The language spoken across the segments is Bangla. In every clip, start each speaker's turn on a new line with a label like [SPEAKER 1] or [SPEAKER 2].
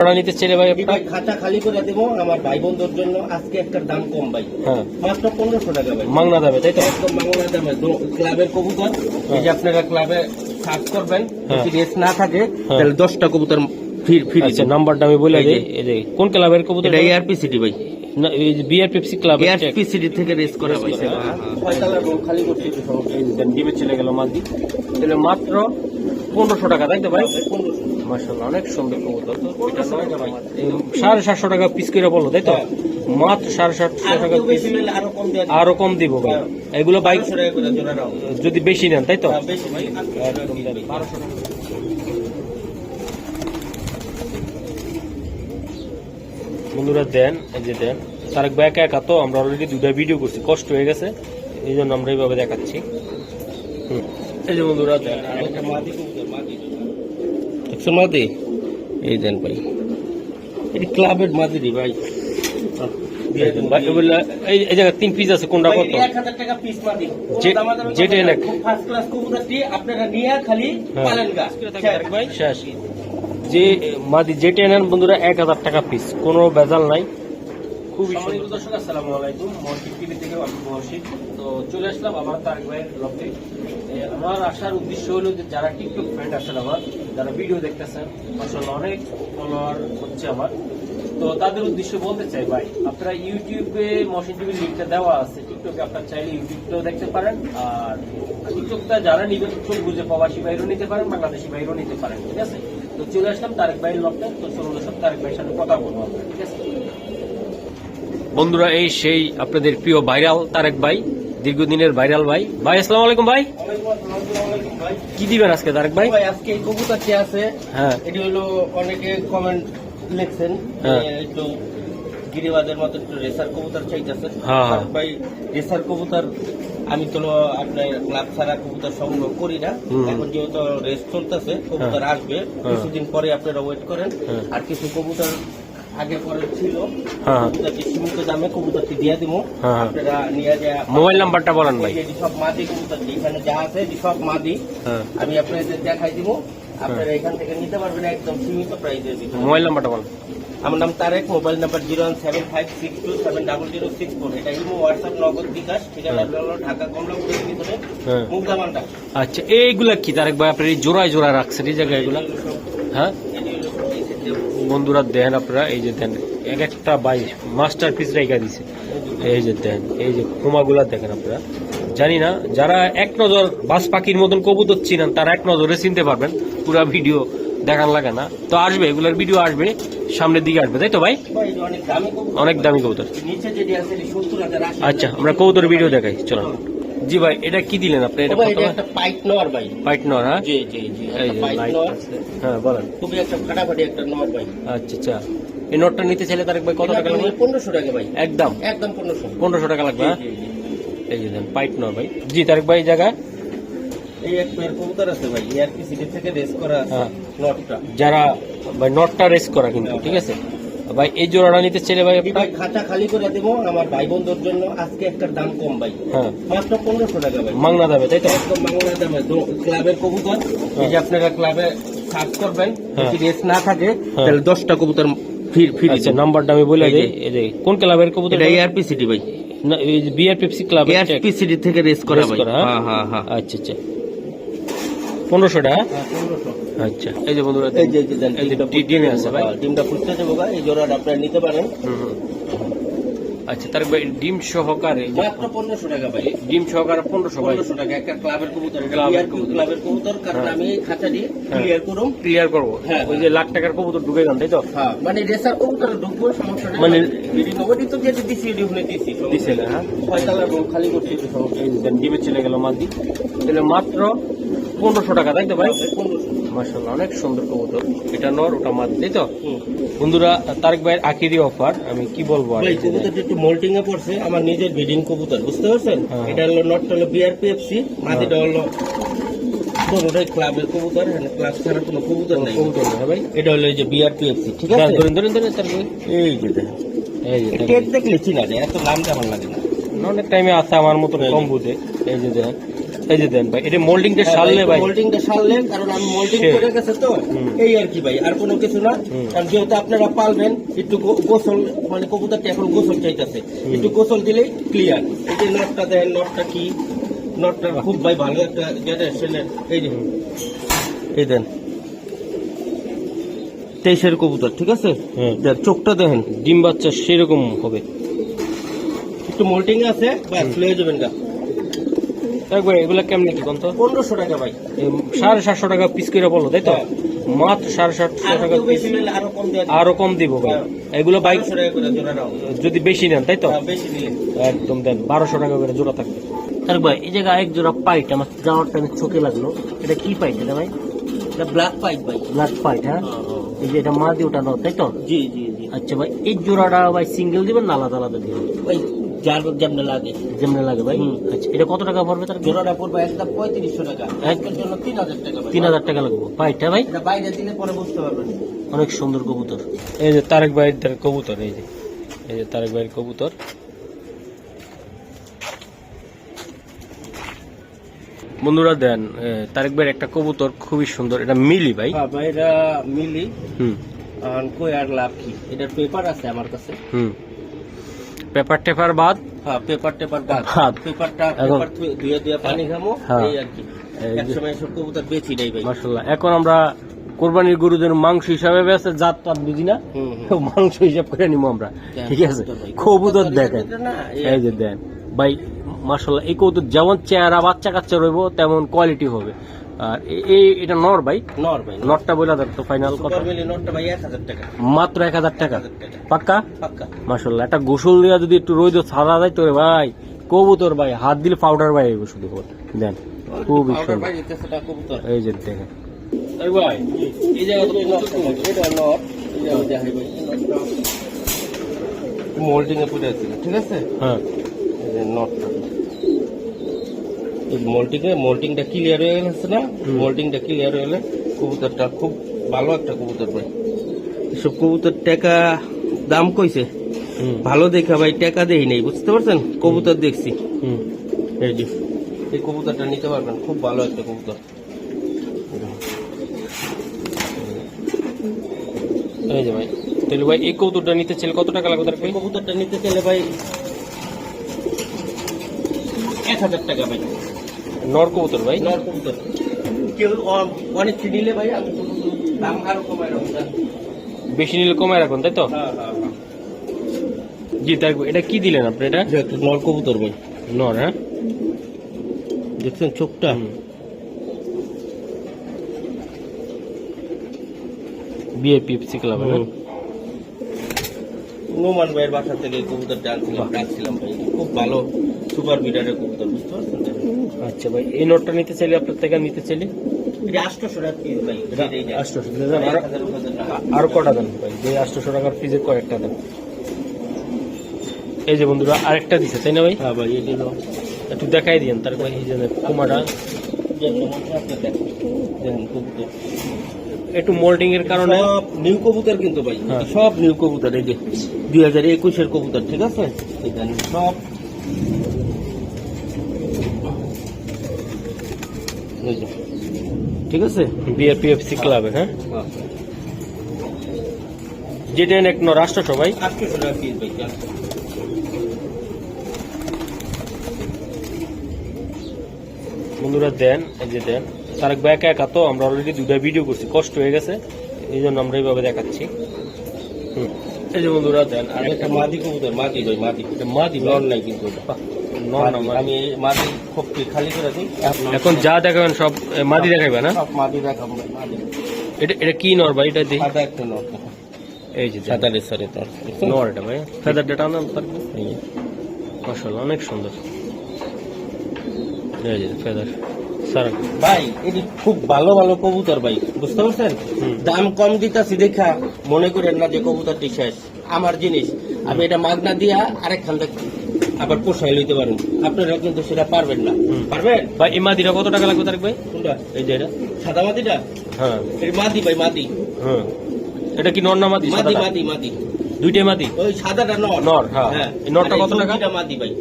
[SPEAKER 1] জোড়া নিতে চাইলে ভাই
[SPEAKER 2] ভাই খাতা খালি করে দেবো আমার ভাই বন্ধুর জন্য। আজকে একটা দাম কম ভাই।
[SPEAKER 1] হ্যাঁ।
[SPEAKER 2] মাত্র পনেরোশো টাকা ভাই।
[SPEAKER 1] মাংনা দামে তাই তো?
[SPEAKER 2] একদম বাংলা দামে। ক্লাবের কবুতর। এই যে আপনারা ক্লাবে সার্চ করবেন
[SPEAKER 1] হ্যাঁ।
[SPEAKER 2] যদি রেস না থাকে
[SPEAKER 1] হ্যাঁ।
[SPEAKER 2] তাহলে দশটা কবুতর ফ্রি ফ্রি
[SPEAKER 1] আচ্ছা নাম্বারটা আমি বলে
[SPEAKER 2] যে।
[SPEAKER 1] দিই। এই যে। কোন ক্লাবের কবুতর?
[SPEAKER 2] এটা এআরপি সিটি ভাই।
[SPEAKER 1] না এই যে BR Pepsi club
[SPEAKER 2] ARP city থেকে রেস করা
[SPEAKER 1] Race
[SPEAKER 2] ভাই
[SPEAKER 1] করা, হ্যাঁ।
[SPEAKER 2] খালি করছি
[SPEAKER 1] এই যে ডিমে চলে গেল মাদি তাহলে মাত্র পনেরোশো টাকা তাই তো ভাই?
[SPEAKER 2] পনেরোশো।
[SPEAKER 1] মার্শাল্লাহ অনেক সুন্দর কবুতর। এটা নয় না সাড়ে সাতশো টাকা পিস করে বলল তাই তো? মাত্র সাড়ে সাতশো টাকা পিস
[SPEAKER 2] আরও কম
[SPEAKER 1] দিব। ভাই। এগুলো বাইক। যদি বেশি নেন তাই তো?
[SPEAKER 2] হ্যাঁ।
[SPEAKER 1] বারোশো টাকা। বন্ধুরা দেন এই যে দেন। তারেক ভাই একা একা তো আমরা অলরেডি দুটা ভিডিও করছি কষ্ট হয়ে গেছে। এই জন্য আমরা এইভাবে দেখাচ্ছি। হুম। এই যে বন্ধুরা দেন
[SPEAKER 2] একটা মাদি? এই দেন ভাই। এটি ক্লাবের মাদি রে ভাই
[SPEAKER 1] এই জায়গায় তিন পিস আছে কোনটা কত?
[SPEAKER 2] এটি 1000 টাকা পিস মাদি। কোনো
[SPEAKER 1] যে- যেটা এনে- হ্যাঁ। যে মাদি যেটা বন্ধুরা এক হাজার টাকা পিস কোনো বেজাল নাই। খুবই সম্মানিত দর্শক আসসালামু আলাইকুম টিভি থেকে আমি মহর্ষিদ তো চলে আসলাম আমার তারেক ভাইয়ের লগে আমার আসার উদ্দেশ্য হলো যে যারা টিকটক ফ্রেন্ড আছেন আমার, যারা ভিডিও দেখতেছেন আসলে অনেক ফলোয়ার হচ্ছে আমার। তো তাদের উদ্দেশ্য বলতে চাই, ভাই, আপনারা ইউটিউবে মহসিন টিভির লিঙ্কটা দেওয়া আছে। টিকটকে আপনার চাইলে ইউটিউবটাও দেখতে পারেন। আর টিকটকটা যারা নিবেন, চোখ বুঝে প্রবাসী বাইরেও নিতে পারেন, বাংলাদেশি বাইরেও নিতে পারেন, ঠিক আছে? তো চলে আসলাম তারেক ভাইয়ের লকটা তো চলুন সব তারেক ভাইয়ের সাথে কথা বলব ঠিক আছে? বন্ধুরা, এই সেই আপনাদের প্রিয় ভাইরাল তারেক ভাই। দীর্ঘদিনের ভাইরাল ভাই। ভাই আসসালামু আলাইকুম ভাই। কি দিবেন আজকে তারেক ভাই?
[SPEAKER 2] আজকে এই কবুতরটি আছে।
[SPEAKER 1] হ্যাঁ।
[SPEAKER 2] এটি হলো অনেকে কমেন্ট লিখছেন
[SPEAKER 1] হ্যাঁ।
[SPEAKER 2] একটু গিরিবাজের মতো একটু রেসার কবুতর চাইতেছেন
[SPEAKER 1] হ্যাঁ, হ্যাঁ।
[SPEAKER 2] ভাই রেসার কবুতর আমি তো আপনার ক্লাব ছাড়া কবুতর সংগ্রহ করি না। এখন যেহেতু রেস চলতেছে কবুতর আসবে কিছুদিন পরে আপনারা ওয়েট করেন।
[SPEAKER 1] হ্যাঁ।
[SPEAKER 2] আর কিছু কবুতর আগে পরে ছিল।
[SPEAKER 1] হ্যাঁ।
[SPEAKER 2] সীমিত দামে কবুতরটি দিয়ে দিব।
[SPEAKER 1] হ্যাঁ, হ্যাঁ।
[SPEAKER 2] আপনারা নিয়ে যায়
[SPEAKER 1] মোবাইল নাম্বারটা বলেন ভাই।
[SPEAKER 2] এটি সব মাদি কবুতরটি এখানে যা আছে সব মাদি।
[SPEAKER 1] হ্যাঁ।
[SPEAKER 2] আমি আপনাদের দেখাই দিব। আপনারা এখান থেকে নিতে পারবেন একদম সীমিত প্রাইসের ভিতরে।
[SPEAKER 1] মোবাইল নাম্বারটা বলেন।
[SPEAKER 2] আমার নাম Tarek mobile number zero one seven five six two seven double zero six four. এটা ইমো হোয়াটসঅ্যাপ নগদ বিকাশ ঠিকানা হলো ঢাকা কমলাপুরের ভিতরে
[SPEAKER 1] হ্যাঁ। আচ্ছা এইগুলা কি তারেক ভাই? আপনার এই জোড়ায় জোড়ায় রাখছেন এই জায়গায় এগুলা? হ্যাঁ? বন্ধুরা দেন আপনারা এই যে দেন এক একটা বাই মাস্টার পিস রেখা দিছে। এই যে দেন এই যে কুমাগুলা দেখেন আপনারা। জানি না যারা এক নজর বাস পাখির মতন কবুতর চিনেন তারা এক নজরে চিনতে পারবেন। পুরা ভিডিও দেখান লাগে না। তো আসবে এগুলার ভিডিও আসবে সামনের দিকে আসবে তাই তো ভাই?
[SPEAKER 2] অনেক দামি কবুতর।
[SPEAKER 1] আচ্ছা আমরা কবুতর ভিডিও দেখাই চলো জি ভাই এটা কি দিলেন আপনি? এটা
[SPEAKER 2] ভাই, এটা একটা পাইট নর ভাই।
[SPEAKER 1] পাইট নর হ্যাঁ?
[SPEAKER 2] জি জি জি পাইট নর।
[SPEAKER 1] হ্যাঁ বলেন।
[SPEAKER 2] খুবই একটা ফাটাফাটি একটা নর ভাই।
[SPEAKER 1] আচ্ছা আচ্ছা। এই নোটটা নিতে চাইলে তারেক ভাই কত টাকা লাগবে?
[SPEAKER 2] পনেরোশো টাকা ভাই।
[SPEAKER 1] একদম।
[SPEAKER 2] একদম পনেরোশো।
[SPEAKER 1] পনেরোশো টাকা লাগবে হ্যাঁ? এই যে দেন পাইট নর ভাই। জি তারেক ভাই জায়গা
[SPEAKER 2] এই এক পেয়ার কবুতর আছে ভাই এআরপি সিটি থেকে রেস করা আছে
[SPEAKER 1] হ্যাঁ।
[SPEAKER 2] নটটা
[SPEAKER 1] যারা ভাই নটটা রেস করা কিন্তু ঠিক আছে? ভাই এই জোড়াটা নিতে চাইলে ভাই
[SPEAKER 2] ভাই খাতা খালি করে দেবো আমার ভাই বন্ধুর জন্য আজকে একটা দাম কম ভাই।
[SPEAKER 1] হ্যাঁ।
[SPEAKER 2] মাত্র পনেরোশো টাকা ভাই।
[SPEAKER 1] মাংনা দামে তাই তো?
[SPEAKER 2] একদম বাংলা দামে ক্লাবের কবুতর। এই যে আপনারা ক্লাবে সার্চ করবেন
[SPEAKER 1] হ্যাঁ।
[SPEAKER 2] যদি রেস না থাকে
[SPEAKER 1] হ্যাঁ।
[SPEAKER 2] তাহলে দশটা কবুতর ফ্রি ফ্রি
[SPEAKER 1] আচ্ছা নাম্বারটা আমি বলে
[SPEAKER 2] এই
[SPEAKER 1] দিই। এই যে কোন ক্লাবের কবুতর
[SPEAKER 2] এটা এআরপি সিটি ভাই।
[SPEAKER 1] না এই যে BR Pepsi club
[SPEAKER 2] ARP city থেকে রেস করা ভাই।
[SPEAKER 1] হ্যাঁ?
[SPEAKER 2] হ্যাঁ হ্যাঁ হ্যাঁ।
[SPEAKER 1] আচ্ছা আচ্ছা। পনেরোশো টাকা?
[SPEAKER 2] হ্যাঁ, 1500
[SPEAKER 1] আচ্ছা এই যে বন্ধুরা
[SPEAKER 2] এই যে
[SPEAKER 1] ডিমে আছে ভাই
[SPEAKER 2] ডিমটা ফুটতে যাব গা, এই জোড়াটা আপনারা নিতে পারেন।
[SPEAKER 1] আচ্ছা তার ডিম সহকারে
[SPEAKER 2] মাত্র পনেরোশো টাকা ভাই
[SPEAKER 1] ডিম সহকারে পনেরোশো
[SPEAKER 2] পনেরোশো টাকা একটা ক্লাবের কবুতর
[SPEAKER 1] ক্লাবের কবুতর।
[SPEAKER 2] কারণ
[SPEAKER 1] হ্যাঁ।
[SPEAKER 2] আমি খাতা দিয়ে। ক্লিয়ার করুম
[SPEAKER 1] ক্লিয়ার করব। ওই যে লাখ টাকার কবুতর ঢুকে যান তাই তো
[SPEAKER 2] হ্যাঁ মানে রেসার কবুতর ঢুকবো সমস্যা
[SPEAKER 1] মানে-
[SPEAKER 2] তো যেটা দিছি দিছি
[SPEAKER 1] দিছে না, হ্যাঁ?
[SPEAKER 2] খালি করছি
[SPEAKER 1] ডিমে চলে গেল মাদি তাহলে মাত্র পনেরোশো টাকা তাই তো ভাই।
[SPEAKER 2] পনেরোশো
[SPEAKER 1] মার্শাল্লাহ অনেক সুন্দর কবুতর। এটা নর ওটা মাদি তাই তো? বন্ধুরা তারেক ভাইয়ের আখিরি অফার আমি কি বলব আর
[SPEAKER 2] কবুতরটা একটু মোল্টিং এ পড়ছে আমার নিজের ব্রিডিং কবুতর বুঝতে পারছেন?
[SPEAKER 1] হ্যাঁ।
[SPEAKER 2] এটা হলো নটটা হলো বিআরপিএফসি মাটিটা হলো দুটোটাই ক্লাবের কবুতর ক্লাব ছাড়া কোনো কবুতর নাই।
[SPEAKER 1] কবুতর না, হ্যাঁ ভাই?
[SPEAKER 2] এটা হলো এই যে বিআরপিএফসি ঠিক আছে?
[SPEAKER 1] ধরেন ধরেন ধরেন
[SPEAKER 2] এই যে দেখেন।
[SPEAKER 1] এই যে
[SPEAKER 2] টেট দেখলে চিনা যায় এত নাম কেমন লাগে না?
[SPEAKER 1] অনেক টাইমে আছে আমার মতন কম বুঝে। এই যে দেখেন। এই যে দেন ভাই এটা মোল্ডিংটা সারলে ভাই
[SPEAKER 2] মোল্ডিংটা সারলে কারণ আমি মোল্ডিং করে গেছে তো এই আর কি ভাই আর কোনো কিছু না। কারণ যেহেতু আপনারা পালবেন একটু গোসল মানে কবুতরটা এখন গোসল চাইতেছে। একটু গোসল দিলেই ক্লিয়ার এই যে নটটা দেন নটটা কি? নটটা খুব ভাই ভালো একটা জেনারেশনের এই যে। এই দেন। তেইশের কবুতর ঠিক আছে। দেন, চোখটা দেখেন।
[SPEAKER 1] ডিম বাচ্চা সেরকম হবে।
[SPEAKER 2] একটু মোল্টিং আছে ব্যাস লয়ে যাবেন গা।
[SPEAKER 1] একবার এগুলা কেমনে কি কন্ত
[SPEAKER 2] পনেরোশো টাকা ভাই।
[SPEAKER 1] সাড়ে সাতশো টাকা পিস করে বলো তাই তো?
[SPEAKER 2] হ্যাঁ।
[SPEAKER 1] মাত্র সাড়ে সাতশো টাকা পিস
[SPEAKER 2] আরও কম
[SPEAKER 1] দিব ভাই।
[SPEAKER 2] হ্যাঁ।
[SPEAKER 1] এগুলো বাইক যদি বেশি নেন তাই তো?
[SPEAKER 2] হ্যাঁ,
[SPEAKER 1] একদম দেন বারোশো টাকা করে জোড়া থাকবে। তার ভাই এই জায়গায় এক জোড়া পাইট আমার যাওয়ার টাইমে চোখে লাগল। এটা কি পাইট এটা ভাই?
[SPEAKER 2] এটা ব্ল্যাক পাইপ ভাই।
[SPEAKER 1] ব্ল্যাক পাইট হ্যাঁ? এই যে এটা মা দিয়ে ওটা তাই তো?
[SPEAKER 2] জি জি জি।
[SPEAKER 1] আচ্ছা ভাই এই জোড়াটা ভাই সিঙ্গেল দিবেন না আলাদা আলাদা দিবেন?
[SPEAKER 2] ওই যার যেমন লাগে।
[SPEAKER 1] যেমন লাগে ভাই? আচ্ছা এটা কত টাকা পড়বে তার
[SPEAKER 2] জোড়াটা পড়বে একদম পঁয়ত্রিশশো টাকা। একটার জন্য তিন হাজার টাকা
[SPEAKER 1] তিন হাজার টাকা লাগবে। পাইটটা ভাই?
[SPEAKER 2] এটা বাইরে দিলে পরে বুঝতে পারবেন।
[SPEAKER 1] অনেক সুন্দর কবুতর। এই যে তারেক ভাইয়ের কবুতর এই যে। এই যে তারেক ভাইয়ের কবুতর। বন্ধুরা দেন তারেক ভাইয়ের একটা কবুতর খুবই সুন্দর। এটা মিলি ভাই?
[SPEAKER 2] হ্যাঁ ভাই এটা মিলি।
[SPEAKER 1] হুম।
[SPEAKER 2] আর কই আর লাভ কি? এটার পেপার আছে আমার কাছে।
[SPEAKER 1] হুম। পেপার টেপার বাদ?
[SPEAKER 2] হ্যাঁ পেপার টেপার বাদ। পেপারটা পেপার ধুয়ে ধুয়ে পানি খামো
[SPEAKER 1] হ্যাঁ।
[SPEAKER 2] এই আর কি। একসময় সব কবুতর বেশি নেই ভাই।
[SPEAKER 1] মার্শাল্লাহ এখন আমরা কোরবানির গরুদের মাংস হিসাবে বেছে জাত বুঝি না? মাংস হিসাব করে নিবো আমরা। ঠিক আছে?
[SPEAKER 2] কবুতর ভাই।
[SPEAKER 1] কবুতর
[SPEAKER 2] কবুতর
[SPEAKER 1] দেখেন।
[SPEAKER 2] এই
[SPEAKER 1] এই যে দেন। ভাই মার্শাল্লাহ এই কবুতর যেমন চেহারা বাচ্চা কাচ্চা রইবো তেমন কোয়ালিটি হবে। আর এই এটা নর ভাই?
[SPEAKER 2] নর ভাই
[SPEAKER 1] নটটা বলে দেন তো ফাইনাল কত
[SPEAKER 2] নটটা ভাই এক হাজার টাকা।
[SPEAKER 1] মাত্র এক হাজার টাকা?
[SPEAKER 2] 1000 টাকা।
[SPEAKER 1] পাক্কা?
[SPEAKER 2] পাক্কা।
[SPEAKER 1] একটা গোসল দেওয়া যদি একটু রোদ ছাড়া যায় তো রে ভাই। কবুতর ভাই হাত দিলে পাউডার ভাই আইব শুধু। দেন খুবই সুন্দর।
[SPEAKER 2] ভাই দিতেছে না কবুতর।
[SPEAKER 1] এই যে দেখেন। এই ভাই এই জায়গা তো
[SPEAKER 2] এটা নট এটা দেখাই ভাই। মোল্ডিং এ পুরে আছে ঠিক আছে?
[SPEAKER 1] হ্যাঁ।
[SPEAKER 2] নটটা এই মোল্টিং এ মোল্টিংটা ক্লিয়ার হয়ে গেছে না। মোল্টিংটা ক্লিয়ার হয়ে গেলে কবুতরটা খুব ভালো একটা কবুতর ভাই এসব কবুতর টাকা দাম কইছে? ভালো দেখা ভাই টাকা দেই নেই বুঝতে পারছেন? কবুতর দেখছি। এই যে এই কবুতরটা নিতে পারবেন খুব ভালো একটা কবুতর।
[SPEAKER 1] এই যে ভাই তাহলে ভাই এই কৌতুকটা নিতে চাইলে কত টাকা লাগবে
[SPEAKER 2] এই কবুতরটা নিতে চাইলে ভাই এক হাজার টাকা ভাই।
[SPEAKER 1] নর কবুতর ভাই?
[SPEAKER 2] নর কবুতর কেউ অনেক নিলে ভাই আমি দাম আরও কমাই রাখব
[SPEAKER 1] বেশি নিলে কমায় রাখুন তাই তো?
[SPEAKER 2] হ্যাঁ হ্যাঁ হ্যাঁ।
[SPEAKER 1] জি তাই এটা কি দিলেন আপনি এটা?
[SPEAKER 2] একটা ভাই।
[SPEAKER 1] নর হ্যাঁ?
[SPEAKER 2] দেখছেন চোখটা?
[SPEAKER 1] বিএপিএফসি ক্লাব
[SPEAKER 2] হুম। নোমান ভাইয়ের বাসা থেকে এই কবুতরটা আনছিলাম রাখছিলাম ভাই। খুব ভালো সুপার বিডারের কবুতর বুঝতে পারছেন?
[SPEAKER 1] আচ্ছা ভাই এই নটটা নিতে চাইলে আপনার থেকে নিতে চাইলে?
[SPEAKER 2] এটা আটশোশো টাকা পিস ভাই
[SPEAKER 1] এটা
[SPEAKER 2] এই যে-
[SPEAKER 1] 800
[SPEAKER 2] এক
[SPEAKER 1] আরো- কটা দেন ভাই? যে আটশোশো টাকার ফিজের কয়েকটা দেন। এই যে বন্ধুরা আরেকটা দিছে তাই না ভাই?
[SPEAKER 2] হ্যাঁ ভাই এটা হলো
[SPEAKER 1] একটু দেখাই দিন তার ভাই এই যে কুমারা একটু মোল্ডিং এর কারণে।
[SPEAKER 2] সব নিউ কবুতর কিন্তু ভাই
[SPEAKER 1] হ্যাঁ।
[SPEAKER 2] সব নিউ কবুতর এই যে দুই হাজার একুশের কবুতর ঠিক আছে? সব এই যে, ঠিক আছে
[SPEAKER 1] বিএপিএফসি ক্লাবে হ্যাঁ। যেটা এক রাষ্ট্র সবাই। বন্ধুরা, দেন, এই যে দেন, তারেক ভাই একা একা তো আমরা অলরেডি দুটা ভিডিও করছি, কষ্ট হয়ে গেছে, এই জন্য আমরা এইভাবে দেখাচ্ছি। এই যে বন্ধুরা, দেন,
[SPEAKER 2] আর একটা মাদি কবুতর, মাদি মাদি,
[SPEAKER 1] এটা মা দিবে
[SPEAKER 2] নর নাই কিন্তু
[SPEAKER 1] না।
[SPEAKER 2] আমি এই মাদি খোপটি খালি করে দিই।
[SPEAKER 1] এখন যা দেখাবেন সব মাদি না?
[SPEAKER 2] সব মাদি দেখাবো মাদি।
[SPEAKER 1] এটা এটা কি নর ভাই? এটা দেখি
[SPEAKER 2] সাদা একটা নর
[SPEAKER 1] এই যে।
[SPEAKER 2] সাদা রেসারে
[SPEAKER 1] নর। এটা ভাই। ডেটা মাশাআল্লাহ অনেক সুন্দর। এই যে ফেদার
[SPEAKER 2] ভাই এটি খুব ভালো ভালো কবুতর ভাই বুঝতে পারছেন? দাম কম দিতাছি দেখা মনে করেন না যে কবুতরটি শেষ। আমার জিনিস আমি এটা মাগনা দিয়া আরেকখান থেকে আবার পোষাই লইতে পারেন। আপনারা কিন্তু সেটা পারবেন না। পারবেন?
[SPEAKER 1] ভাই এই মাদিটা কত টাকা লাগবে তারেক ভাই?
[SPEAKER 2] কোনটা?
[SPEAKER 1] এই যে এটা।
[SPEAKER 2] সাদা মাদিটা?
[SPEAKER 1] হ্যাঁ।
[SPEAKER 2] এই মাদি ভাই মাদি।
[SPEAKER 1] হ্যাঁ এটা কি নর না মাদি?
[SPEAKER 2] মাদি মাদি মাদি।
[SPEAKER 1] দুইটাই মাদি?
[SPEAKER 2] ওই সাদাটা নর।
[SPEAKER 1] নর, হ্যাঁ। এই নরটা কত টাকা?
[SPEAKER 2] চৌকিটা মাদি ভাই।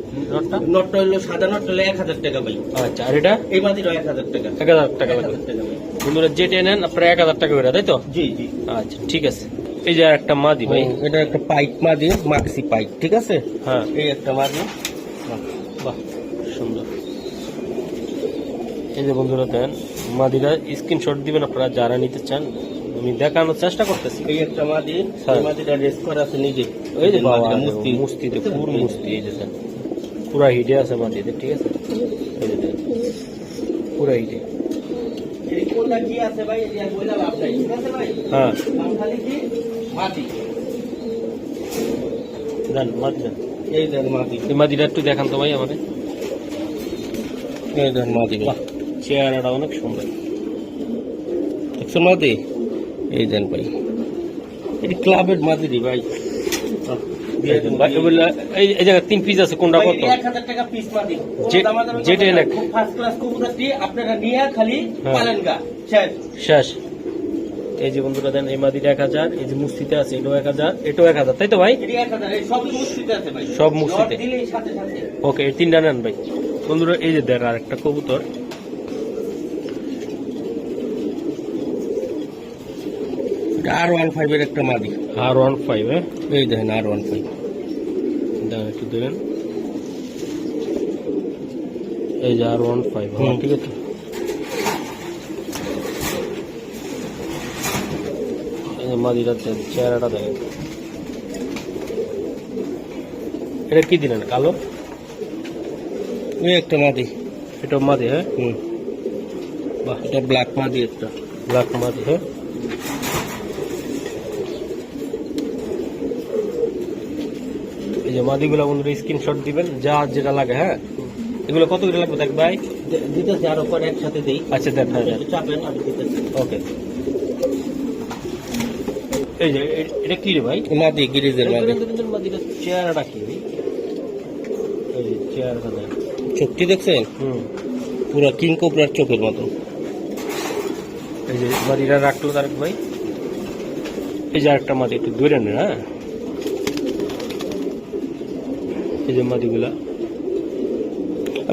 [SPEAKER 2] হইল সাদা হলো এক হাজার টাকা ভাই।
[SPEAKER 1] আচ্ছা আর এটা?
[SPEAKER 2] এই মাদিটা এক হাজার টাকা।
[SPEAKER 1] এক হাজার টাকা লাগবে বন্ধুরা যেটা নেন আপনারা এক হাজার টাকা করে তাই তো?
[SPEAKER 2] জি জি।
[SPEAKER 1] আচ্ছা ঠিক আছে। এই যে একটা মাদি ভাই।
[SPEAKER 2] এটা একটা পাইপ মাদি মাক্সি পাইপ ঠিক আছে?
[SPEAKER 1] হ্যাঁ।
[SPEAKER 2] এই একটা মাদি।
[SPEAKER 1] বাহ সুন্দর। এই যে বন্ধুরা দেন মাদিরা স্ক্রিনশট দিবেন আপনারা যারা নিতে চান আমি দেখানোর চেষ্টা করতেছি।
[SPEAKER 2] এই একটা মাদি মাদিটা রেস্ট করা আছে নিজে।
[SPEAKER 1] এই যে
[SPEAKER 2] মুস্তি
[SPEAKER 1] মুস্তিতে পুরো মুস্তি। এই যে দেন পুরা হিটে আছে মাদিতে ঠিক আছে? এই যে পুরা হিটে। হ্যাঁ। দেন দেন।
[SPEAKER 2] এই দেন
[SPEAKER 1] এই মাদিটা একটু দেখান তো ভাই আমাদের
[SPEAKER 2] এই দেন
[SPEAKER 1] চেহারাটা অনেক সুন্দর।
[SPEAKER 2] দেখছ মাদি এই দেন ভাই। এটি ক্লাবের মাদি রে ভাই
[SPEAKER 1] এই জায়গায় তিন পিস আছে কোনটা কত?
[SPEAKER 2] টাকা পিস মাদি
[SPEAKER 1] যেটা এনে-
[SPEAKER 2] ফার্স্ট ক্লাস আপনারা নিয়ে খালি
[SPEAKER 1] হ্যাঁ।
[SPEAKER 2] পালেন গা শেষ।
[SPEAKER 1] শেষ। এই যে বন্ধুরা দেন এই মাদিটা এক হাজার এই যে মুস্তিতে আছে এটাও এক হাজার এটাও এক হাজার তাই তো ভাই? সব মুস্তিতে। ওকে এই তিনটা নেন ভাই। বন্ধুরা এই যে দেখ আর একটা কবুতর
[SPEAKER 2] আর ওয়ান ফাইভের একটা মাদি।
[SPEAKER 1] আর ওয়ান ফাইভ হ্যাঁ?
[SPEAKER 2] এই দেখেন আর ওয়ান ফাইভ
[SPEAKER 1] একটু দেবেন। এই যে আর ওয়ান ফাইভ ঠিক আছে। এই যে চেহারাটা দেখেন এটা কি দিলেন কালো?
[SPEAKER 2] একটা মাদি।
[SPEAKER 1] এটা মাদি হ্যাঁ?
[SPEAKER 2] হুম। বাহ। এটা ব্ল্যাক মাদি একটা।
[SPEAKER 1] ব্ল্যাক মাদি হ্যাঁ? এই যে মাদিগুলো বন্ধুরা স্ক্রিনশট দিবেন যা যেটা লাগে হ্যাঁ? এগুলো কত করে লাগবে দেখ ভাই?
[SPEAKER 2] দিতেছি আরও পরে একসাথে দেই।
[SPEAKER 1] আচ্ছা দেখ হ্যাঁ
[SPEAKER 2] চাপেন আমি দিতেছি।
[SPEAKER 1] ওকে এই যে এটা কি রে ভাই?
[SPEAKER 2] মাদি গিরিজের মাদি।
[SPEAKER 1] মাদিটা চেহারাটা কি ভাই? এই যে চেহারাটা দেখ।
[SPEAKER 2] চোখটি দেখছেন?
[SPEAKER 1] হুম।
[SPEAKER 2] পুরো কিং কোবরার চোখের মতো।
[SPEAKER 1] এই যে মাদিটা রাখল তারেক ভাই। এই যে আরেকটা মাদি একটু দূরে নেন হ্যাঁ? এই যে মাদিগুলা।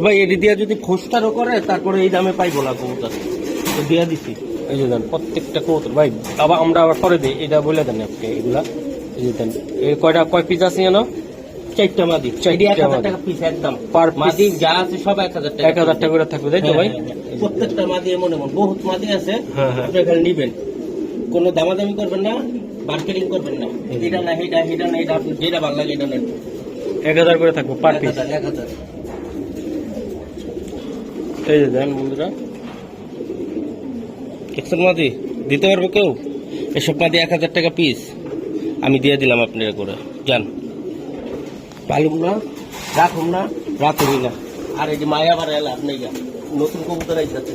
[SPEAKER 2] ভাই এটি দিয়া যদি খোঁজটারও করে তারপরে এই দামে পাইবো না কবুতর। দিয়া দিছি।
[SPEAKER 1] এই যে দেন প্রত্যেকটা কবুতর। ভাই আবার আমরা আবার পরে দিই এটা বলে দেন আপনি এগুলা। এই যে দেন এই কয়টা কয় পিস আছে জানো?
[SPEAKER 2] চারটা মাদি
[SPEAKER 1] চারটা
[SPEAKER 2] এক হাজার
[SPEAKER 1] মাদি।
[SPEAKER 2] একদম।
[SPEAKER 1] Per
[SPEAKER 2] মাদি যা আছে সব এক হাজার টাকা।
[SPEAKER 1] এক হাজার টাকা করে থাকবে তাই তো ভাই?
[SPEAKER 2] হ্যাঁ, হ্যাঁ, হ্যাঁ। প্রত্যেকটা মাদি এমন এমন। বহুত মাদি আছে। আপনি এখানে নিবেন। কোনো দামাদামি করবেন না মার্কেটিং করবেন না। এটা না এটা এটা না এটা আপনি যেটা ভালো লাগে এটা নেন।
[SPEAKER 1] এক হাজার করে থাকবে পার পিস
[SPEAKER 2] এক হাজার।
[SPEAKER 1] এই যে দেন বন্ধুরা।
[SPEAKER 2] দেখছেন মাদি দিতে পারব কেউ? এসব মাদি এক হাজার টাকা পিস আমি দিয়ে দিলাম আপনারা করে। যান। পালুম না রাখুন না রাখুন না। আর এই যে মায়া বার এলা আপনি নতুন কবুতর আইসাছে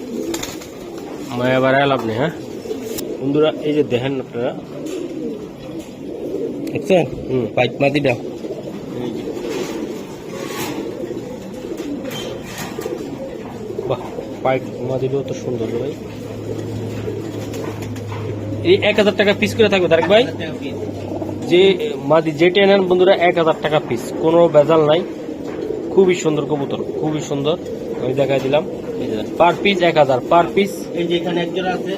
[SPEAKER 1] মায়া বাড়ায় লাভ নেই হ্যাঁ? বন্ধুরা এই যে দেখেন আপনারা।
[SPEAKER 2] দেখছেন?
[SPEAKER 1] হুম।
[SPEAKER 2] পাইপ মাদিটা
[SPEAKER 1] যে বাহ পাইপ মাদিটাও তো সুন্দর ভাই। এই এক হাজার টাকা পিস করে থাকবে তারেক ভাই? যে মাদি যেটা নেন বন্ধুরা এক হাজার টাকা পিস কোনো ভেজাল নাই। খুবই সুন্দর কবুতর খুবই সুন্দর। আমি দেখাই দিলাম। পার পিস এক হাজার পার পিস
[SPEAKER 2] এই যে এখানে একজন আছে।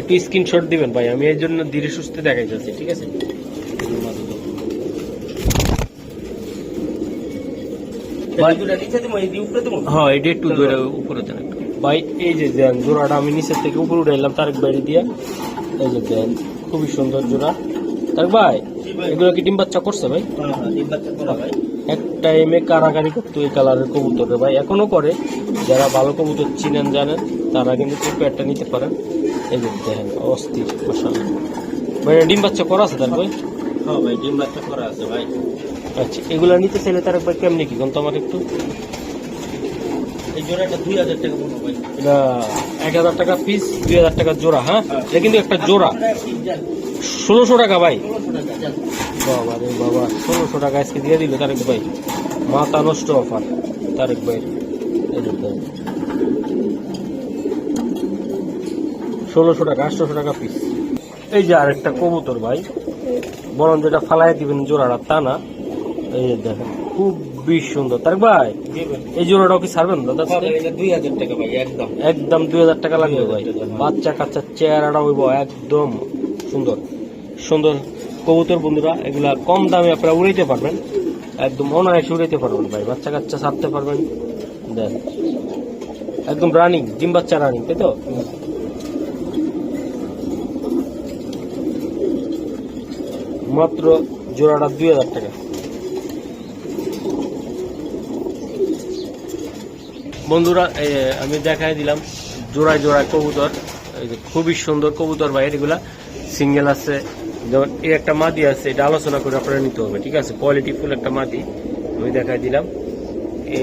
[SPEAKER 1] একটু স্ক্রিনশট দিবেন ভাই আমি এই জন্য ধীরে সুস্থে দেখাই যাচ্ছি ঠিক আছে
[SPEAKER 2] ভাই দুটা নিচে দেবো এই দিয়ে উপরে দেবো
[SPEAKER 1] হ্যাঁ এটা একটু উপরে দেন। ভাই এই যে দেন জোড়াটা আমি নিচের থেকে উপরে উঠে এলাম তারেক বাইরে দিয়ে। এই যে দেন খুবই সুন্দর জোড়া। তারেক ভাই এগুলো কি ডিম বাচ্চা করছে ভাই?
[SPEAKER 2] তিন বাচ্চা করা ভাই।
[SPEAKER 1] এক টাইমে কারাকারি করতো এই কালারের কবুতর ভাই এখনও করে। যারা ভালো কবুতর চিনেন জানেন তারা কিন্তু এই প্যাডটা নিতে পারেন। এই যে দেখেন অস্থির মশালা ভাই ডিম বাচ্চা করা আছে তার ভাই?
[SPEAKER 2] হ্যাঁ ভাই ডিম বাচ্চা করা আছে ভাই।
[SPEAKER 1] আচ্ছা এগুলা নিতে চাইলে তার ভাই কেমনি কি কোন তো আমার একটু?
[SPEAKER 2] এই জোড়াটা দুই হাজার টাকা
[SPEAKER 1] এটা এক হাজার টাকা পিস দুই হাজার টাকা জোড়া হ্যাঁ? এটা কিন্তু একটা জোড়া। ষোলোশো টাকা ভাই। বাবা রে বাবা ষোলোশো টাকা আজকে দিয়ে দিল তারেক ভাই। মাথা নষ্ট অফার তারেক ভাই। ষোলোশো টাকা আটশোশো টাকা পিস এই যে আরেকটা কবুতর ভাই। বরং যেটা ফালাই দিবেন জোড়াটা তা না? এই যে দেখেন খুবই সুন্দর। তার ভাই এই জোড়াটাও কি ছাড়বেন? দাদা আজকে?
[SPEAKER 2] দুই হাজার টাকা ভাই একদম।
[SPEAKER 1] একদম দুই হাজার টাকা লাগবে ভাই।
[SPEAKER 2] 2000 টাকা।
[SPEAKER 1] বাচ্চা কাচ্চা চেহারাটা হইব একদম সুন্দর। সুন্দর কবুতর বন্ধুরা এগুলা কম দামে আপনারা উড়াইতে পারবেন। একদম অনায়াসে উড়াইতে পারবেন ভাই। বাচ্চা কাচ্চা ছাড়তে পারবেন। দেন একদম রানিং ডিম বাচ্চা রানিং তাই তো? মাত্র জোড়াটা দুই হাজার টাকা। বন্ধুরা আমি দেখাই দিলাম জোড়ায় জোড়ায় কবুতর। খুবই সুন্দর কবুতর ভাই, এগুলা সিঙ্গেল আছে। যেমন এই একটা মাদি আছে, এটা আলোচনা করে আপনারা নিতে হবে, ঠিক আছে? কোয়ালিটি ফুল একটা মাদি, আমি দেখাই দিলাম। এ,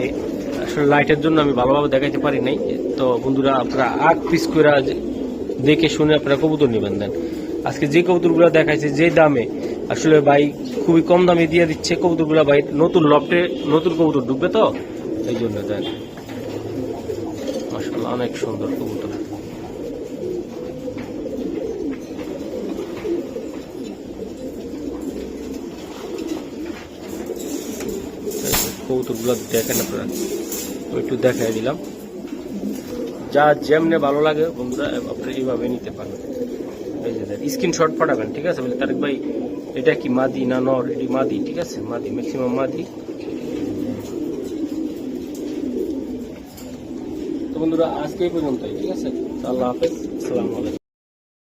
[SPEAKER 1] আসলে লাইটের জন্য আমি ভালোভাবে দেখাইতে পারি নাই। তো বন্ধুরা, আপনারা আট পিস করে দেখে শুনে আপনারা কবুতর নেবেন দেন। আজকে যে কবুতরগুলো দেখাইছে, যে দামে, আসলে ভাই খুবই কম দামে দিয়ে দিচ্ছে কবুতরগুলো ভাই। নতুন লফটে নতুন কবুতর ঢুকবে তো? এই জন্য মাসাল্লাহ অনেক সুন্দর কবুতর। কবুতরগুলো দেখেন আপনারা। একটু দেখাই দিলাম। যা যেমনে ভালো লাগে বন্ধুরা আপনারা এইভাবে নিতে পারবেন। এই যে স্ক্রিনশট পাঠাবেন, ঠিক আছে? বলে তারেক ভাই, এটা কি মাদি না নর? এটি মাদি, ঠিক আছে? মাদি ম্যাক্সিমাম মাদি। বন্ধুরা আজকে পর্যন্তই ঠিক আছে? আল্লাহ হাফেজ আসসালামু আলাইকুম।